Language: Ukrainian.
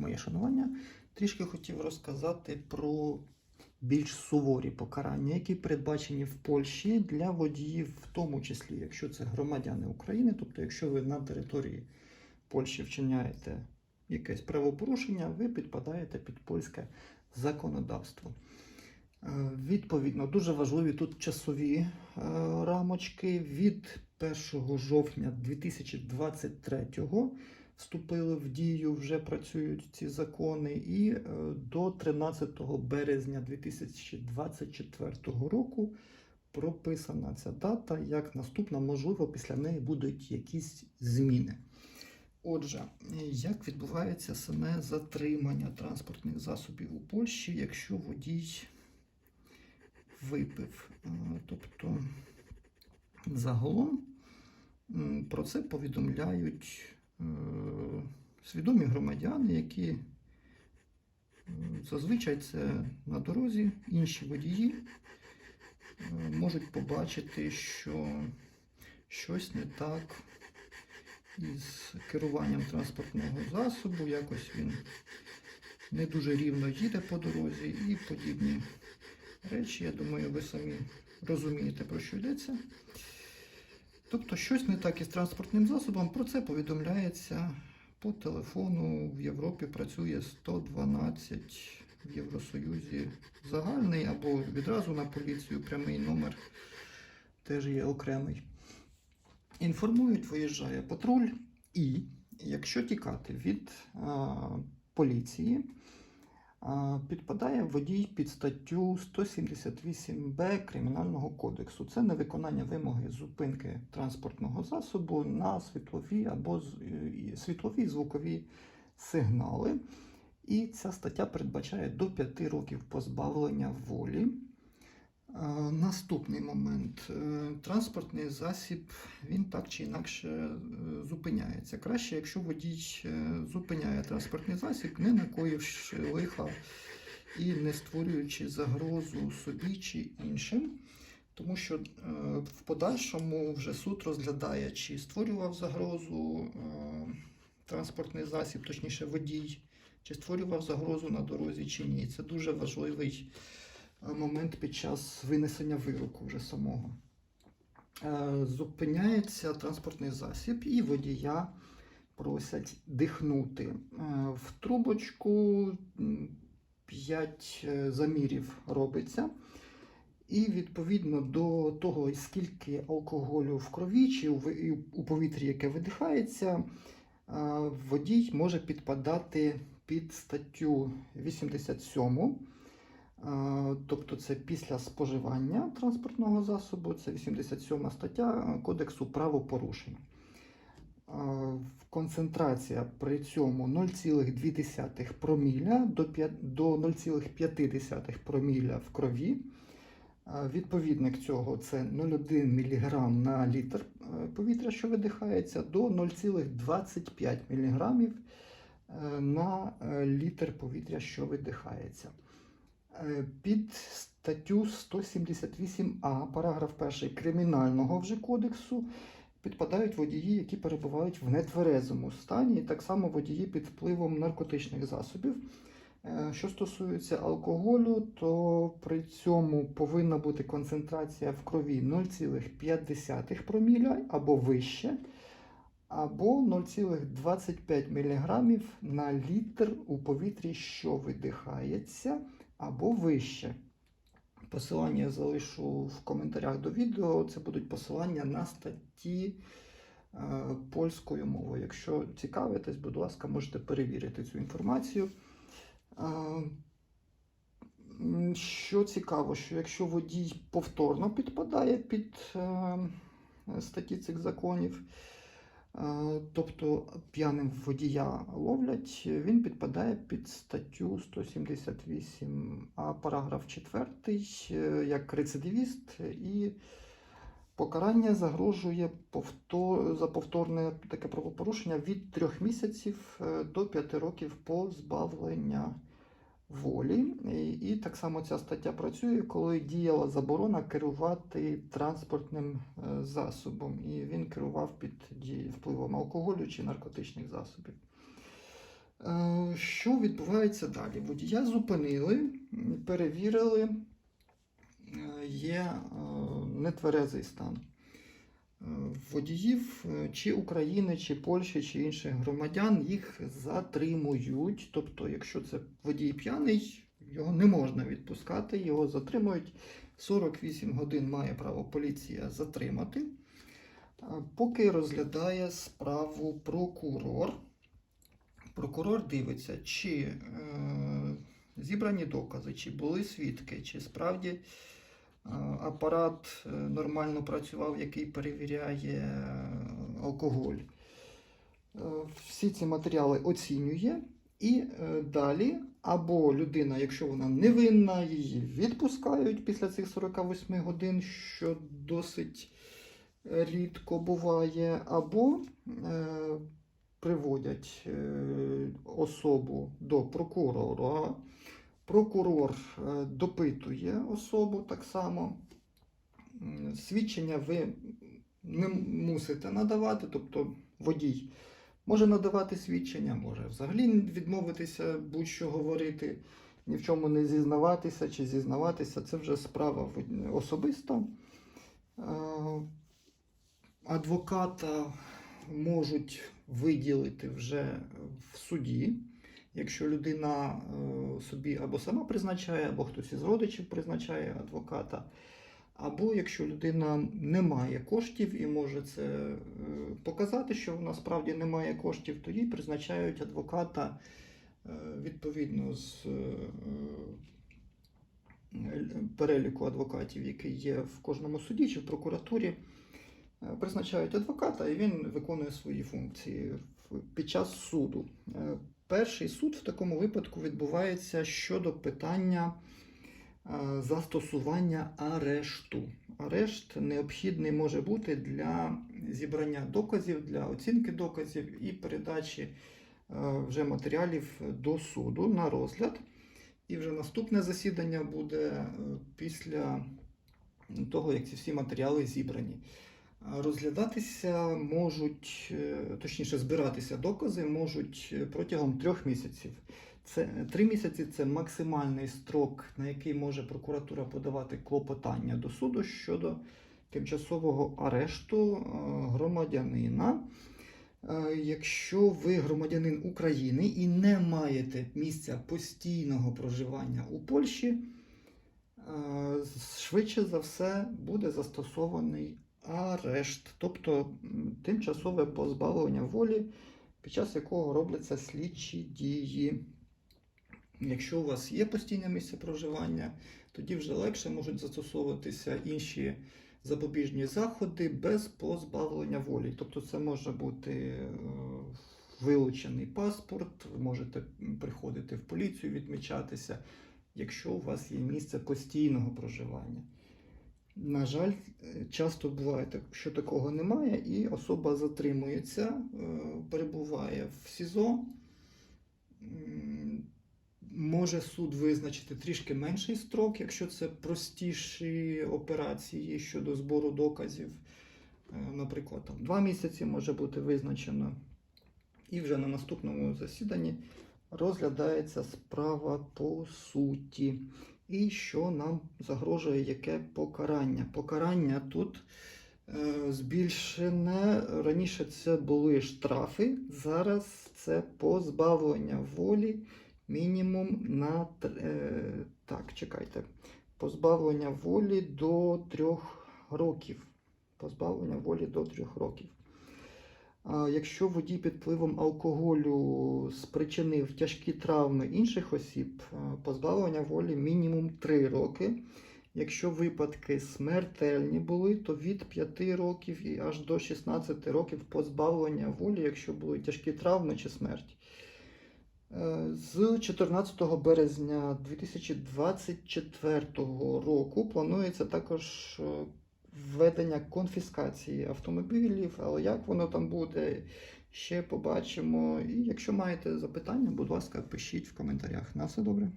моє шанування, трішки хотів розказати про більш суворі покарання, які передбачені в Польщі для водіїв, в тому числі, якщо це громадяни України, тобто, якщо ви на території Польщі вчиняєте якесь правопорушення, ви підпадаєте під польське законодавство. Е, Відповідно, дуже важливі тут часові е, рамочки. Від 1 жовтня 2023 вступили в дію, вже працюють ці закони, і е, до 13 березня 2024 року прописана ця дата як наступна, можливо, після неї будуть якісь зміни. Отже, як відбувається саме затримання транспортних засобів у Польщі, якщо водій випив? Е, Тобто, загалом про це повідомляють свідомі громадяни, які е, зазвичай це на дорозі, інші водії е, можуть побачити, що щось не так із керуванням транспортного засобу, якось він не дуже рівно їде по дорозі і подібні речі. Я думаю, ви самі розумієте, про що йдеться. Тобто, щось не так із транспортним засобом, про це повідомляється по телефону. В Європі працює 112 в Євросоюзі загальний або відразу на поліцію прямий номер теж є окремий. Інформують, виїжджає патруль, і якщо тікати від а, поліції, підпадає водій під статтю 178б Кримінального кодексу. Це невиконання вимоги зупинки транспортного засобу на світлові або з- світлові звукові сигнали. І ця стаття передбачає до 5 років позбавлення волі. Наступний момент. Е, Транспортний засіб він так чи інакше е, зупиняється. Краще, якщо водій е, зупиняє транспортний засіб, не накоївши лиха і не створюючи загрозу собі чи іншим. Тому що в подальшому вже суд розглядає, чи створював загрозу транспортний засіб, точніше водій, чи створював загрозу на дорозі, чи ні. Це дуже важливий момент під час винесення вироку вже самого. Е, Зупиняється транспортний засіб і водія просять дихнути. Е, В трубочку 5 замірів робиться. І відповідно до того, скільки алкоголю в крові чи у повітрі, яке видихається, е, водій може підпадати під статтю 87. Е, Тобто це після споживання транспортного засобу, це 87 стаття е, Кодексу правопорушень. Е, Концентрація при цьому 0,2 проміля до 0,5 проміля в крові. Е, Відповідник цього це 0,1 мг на літр е, повітря, що видихається, до 0,25 мг на е, літр повітря, що видихається. Е, Під статтю 178а, параграф 1 Кримінального вже кодексу, підпадають водії, які перебувають в нетверезому стані, і так само водії під впливом наркотичних засобів. Е, Що стосується алкоголю, то при цьому повинна бути концентрація в крові 0,5 проміля або вище, або 0,25 мг на літр у повітрі, що видихається, або вище. Посилання я залишу в коментарях до відео. Це будуть посилання на статті е, польською мовою. Якщо цікавитесь, будь ласка, можете перевірити цю інформацію. Е, Що цікаво, що якщо водій повторно підпадає під е, статті цих законів, тобто п'яним водія ловлять, він підпадає під статтю 178, а параграф 4 е, як рецидивіст і покарання загрожує повтор, за повторне таке правопорушення від 3 місяців е, до 5 років позбавлення волі. І, і так само ця стаття працює, коли діяла заборона керувати транспортним е, засобом, і він керував під впливом алкоголю чи наркотичних засобів. Е, Що відбувається далі? Водія зупинили, перевірили, е, є нетверезий стан. Водіїв е, чи України, чи Польщі, чи інших громадян їх затримують. Тобто, якщо це водій п'яний, його не можна відпускати, його затримують. 48 годин має право поліція затримати, поки розглядає справу прокурор. Прокурор дивиться, чи е, зібрані докази, чи були свідки, чи справді апарат е, нормально працював, який перевіряє е, алкоголь. Е, всі ці матеріали оцінює і е, далі, або людина, якщо вона невинна, її відпускають після цих 48 годин, що досить е, рідко буває, або е, приводять е, особу до прокурора. Прокурор е, допитує особу так само. Свідчення ви не мусите надавати, тобто водій може надавати свідчення, може взагалі відмовитися будь-що говорити, ні в чому не зізнаватися чи зізнаватися. Це вже справа особиста. Е, Адвоката можуть виділити вже в суді, якщо людина е, собі або сама призначає, або хтось із родичів призначає адвоката. Або якщо людина не має коштів і може це е, показати, що вона справді не має коштів, то їй призначають адвоката е, відповідно з переліку адвокатів, який є в кожному суді чи в прокуратурі. Призначають адвоката і він виконує свої функції під час суду. Перший суд в такому випадку відбувається щодо питання е, застосування арешту. Арешт необхідний може бути для зібрання доказів, для оцінки доказів і передачі е, вже матеріалів до суду на розгляд. І вже наступне засідання буде е, після того, як ці всі матеріали зібрані. Розглядатися можуть, е, точніше, збиратися докази можуть е, протягом трьох місяців. Це три місяці це максимальний строк, на який може прокуратура подавати клопотання до суду щодо тимчасового арешту е, громадянина. Якщо ви громадянин України і не маєте місця постійного проживання у Польщі, швидше за все буде застосований арешт, тобто тимчасове позбавлення волі, під час якого робляться слідчі дії. Якщо у вас є постійне місце проживання, тоді вже легше можуть застосовуватися інші запобіжні заходи без позбавлення волі. Тобто це може бути е, вилучений паспорт, ви можете приходити в поліцію, відмічатися, якщо у вас є місце постійного проживання. На жаль, часто буває, так, що такого немає, і особа затримується, е, перебуває в СІЗО. Може суд визначити трішки менший строк, якщо це простіші операції щодо збору доказів. Е, Наприклад, там два місяці може бути визначено. І вже на наступному засіданні розглядається справа по суті. І що нам загрожує яке покарання? Покарання тут е, збільшене. Раніше це були штрафи, зараз це позбавлення волі мінімум на е, так, чекайте. Позбавлення волі до трьох років. Позбавлення волі до трьох років. Якщо водій під впливом алкоголю спричинив тяжкі травми інших осіб, позбавлення волі мінімум 3 роки. Якщо випадки смертельні були, то від 5 років і аж до 16 років позбавлення волі, якщо були тяжкі травми чи смерть. Е, З 14 березня 2024 року планується також е, введення конфіскації автомобілів, але як воно там буде, ще побачимо. І якщо маєте запитання, будь ласка, пишіть в коментарях. На все добре.